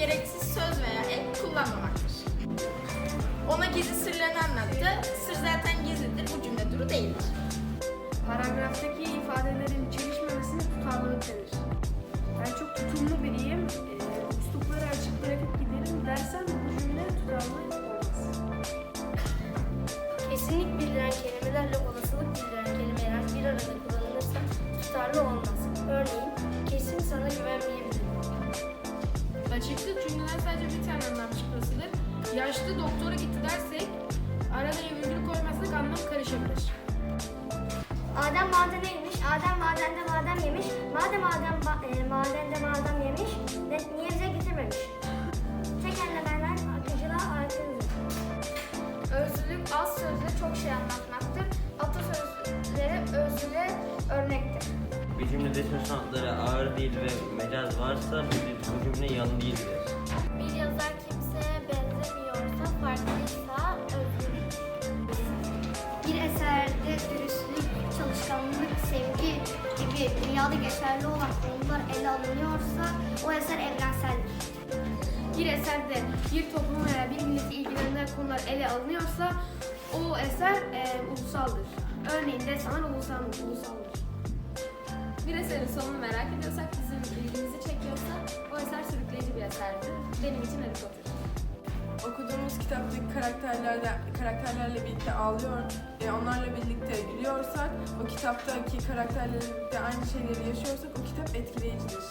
gereksiz söz veya ek kullanmamaktır. Ona gizli sırlarını anlattı. Sır zaten gizlidir. Bu cümle duru değildir. Paragraftaki ifadelerin çelişmemesine tutarlılık denir. Ben çok tutumlu biriyim, e, üslupları açık bırakıp giderim dersen bu cümle tutarlı olmaz. Kesinlik bildiren kelimelerle olasılık bildiren kelimeler bir arada kullanılırsa tutarlı olmaz. Örneğin, kesin sana güvenmeyebilirim. Sadece bir tane anlam çıkmasıdır. Yaşlı doktora gitti dersek araya virgül koymazsak anlam karışabilir. Adem madene inmiş, Adem madende madem yemiş, madem Adem e, madende madem yemiş, ne, niye bize getirmemiş? Tek elle benden akıcılığa aykırıdır. Özlülük az sözle çok şey anlatmaktır. Atasözleri özlüğe örnektir. Bir cümlede söz sanatları ağır değil ve mecaz varsa bu, bu cümle yanı değildir. Dünyada geçerli olan konular ele alınıyorsa o eser evrenseldir. Bir eserde bir toplum veya bir milleti ilgilendiren konular ele alınıyorsa o eser e, ulusaldır. Örneğin destan ulusal, ulusaldır. Bir eserin sonunu merak ediyorsak, bizim ilgimizi çekiyorsa o eser sürükleyici bir eserdir. Benim için Harry Potter. okuduğumuz kitaptaki karakterlerle karakterlerle birlikte ağlıyor, e, onlarla birlikte o kitaptaki karakterlerle aynı şeyleri yaşıyorsak o kitap etkileyicidir.